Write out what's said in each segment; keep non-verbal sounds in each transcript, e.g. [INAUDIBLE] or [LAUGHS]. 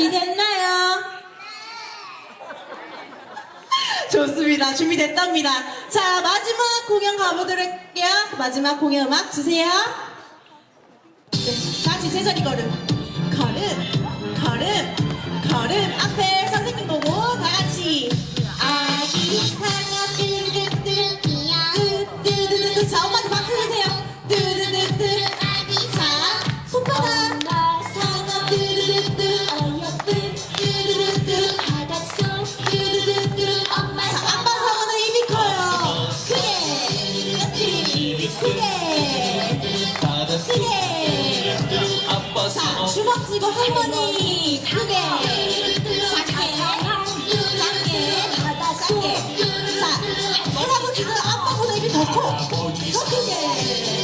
준비됐나요? 좋습니다. 준비됐답니다. 자, 마지막 공연 가보도록 할게요. 마지막 공연 음악 주세요. 네, 다시 제자리 걸음. 걸음, 할머니 크게. 작게. 작게. 작게. 자, 할아버지는 아빠보다 입이 더 커. 더 크게.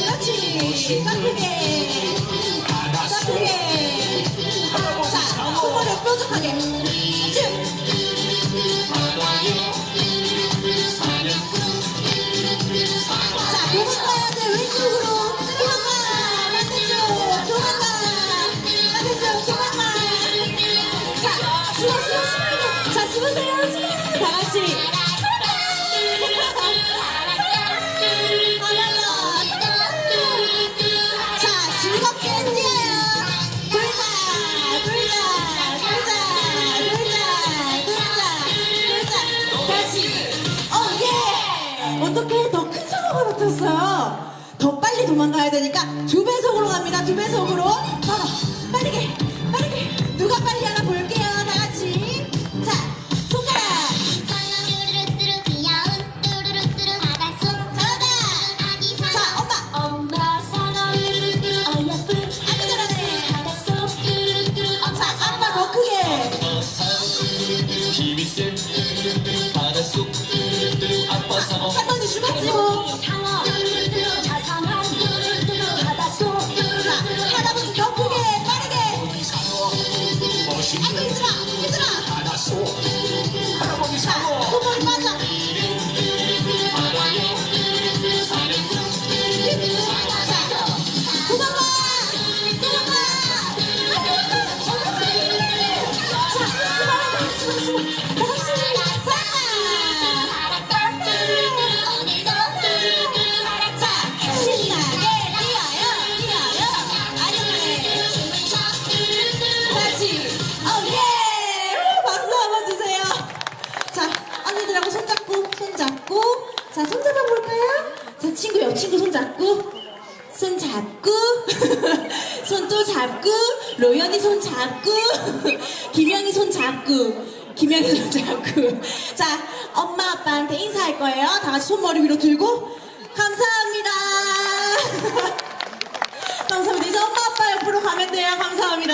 그렇지. 더 크게. 더 크게. 자, 손머리 뾰족하게. 쭉. 자, 도망 어떻게 더 큰 사고가 나타났어요? 더 빨리 도망가야 되니까 두 배속으로 갑니다. 두 배속으로. 봐봐. 빠르게, 빠르게. 누가 빨리 하나 볼게요. 다 같이. 자, 손가락. 자, 엄마. 엄마 아주 잘하네. 자, 아빠 더 크게. 힘이 센 바닷속 상어 자상한 바닷속 자, 할아버지 더 크게, 빠르게. 아이고. 바닷속 할아 자, 손 잡아 볼까요? 자, 친구, 옆 친구 손 잡고. 손 잡고. [LAUGHS] 손 또 잡고. 로연이 손 잡고. [LAUGHS] 김영이 손 잡고. 김영이 손 잡고. [LAUGHS] 자, 엄마, 아빠한테 인사할 거예요. 다 같이 손머리 위로 들고. 감사합니다. 감사합니다. 이제 엄마, 아빠 옆으로 가면 돼요. 감사합니다.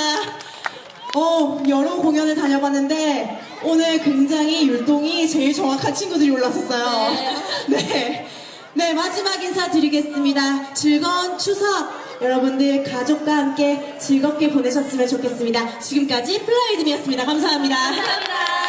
어, 여러 공연을 다녀봤는데 오늘 굉장히 율동이 제일 정확한 친구들이 올랐었어요. 네. 네, 마지막 인사 드리겠습니다. 즐거운 추석 여러분들 가족과 함께 즐겁게 보내셨으면 좋겠습니다. 지금까지 플라이드미였습니다. 감사합니다. 감사합니다.